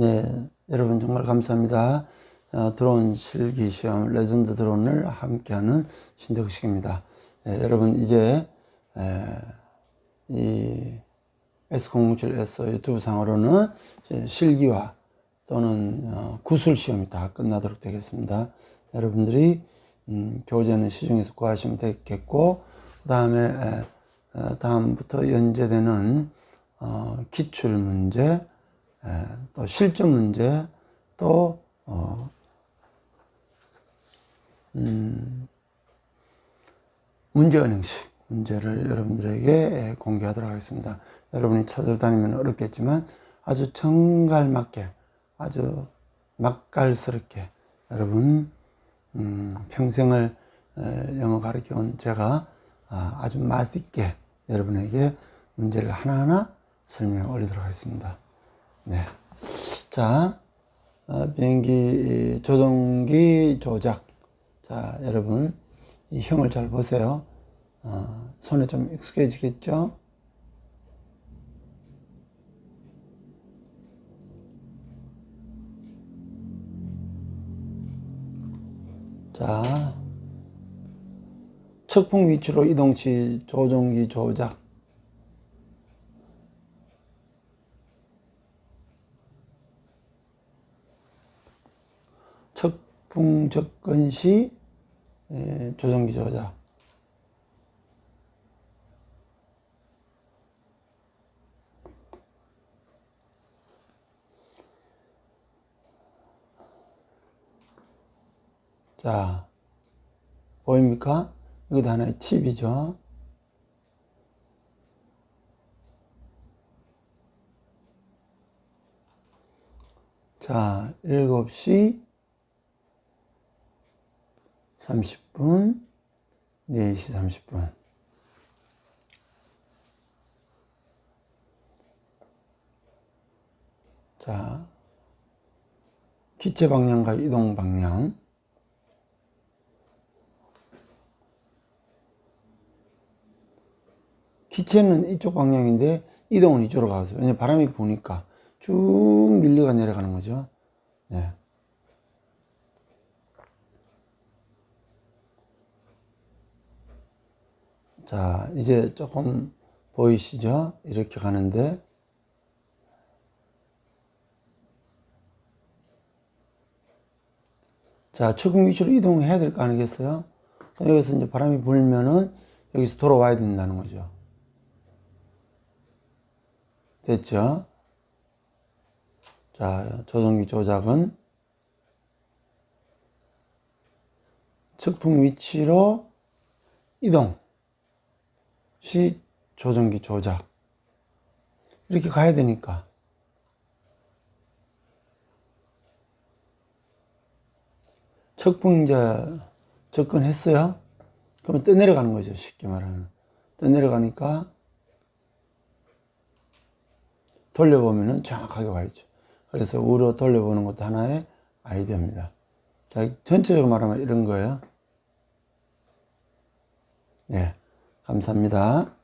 네, 여러분 정말 감사합니다. 어, 드론 실기 시험 레전드 드론을 함께하는 신덕식입니다. 네, 여러분 이제 에, 이 S007S 유튜브 상으로는 실기와 또는 어, 구술 시험이 다 끝나도록 되겠습니다. 여러분들이 음, 교재는 시중에서 구하시면 되겠고 그 다음에 다음부터 연재되는 어, 기출 문제, 에, 또 실전 문제, 또 어, 음, 문제은행식 문제를 여러분들에게 공개하도록 하겠습니다. 여러분이 찾아다니면 어렵겠지만 아주 정갈맞게 아주 맛깔스럽게 여러분 음, 평생을 에, 영어 가르쳐 온 제가 아, 아주 맛있게 여러분에게 문제를 하나하나 설명해 올리도록 하겠습니다. 네. 자, 어, 비행기 조종기 조작. 자, 여러분, 이 형을 잘 보세요. 어, 손에 좀 익숙해지겠죠? 자, 측풍 위치로 이동 시 조종기 조작. 측풍 접근 시 에, 조종기 조작. 자, 보입니까? 이것도 하나의 팁이죠. 자, 7시 30분, 4시 30분. 자, 기체 방향과 이동 방향. 기체는 이쪽 방향인데 이동은 이쪽으로 가서 왜냐 바람이 부니까 쭉 밀려가 내려가는 거죠. 네. 자, 이제 조금 보이시죠? 이렇게 가는데 자, 적응 위치로 이동해야 될 거 아니겠어요? 여기서 이제 바람이 불면은 여기서 돌아와야 된다는 거죠. 됐죠? 자, 조종기 조작은 측풍 위치로 이동 시 조종기 조작 이렇게 가야 되니까 이제 접근했어요. 그러면 떠내려가는 거죠. 쉽게 말하면 떠내려가니까 돌려보면은 정확하게 와야죠. 그래서 우로 돌려보는 것도 하나의 아이디어입니다. 자, 전체적으로 말하면 이런 거예요. 네, 감사합니다.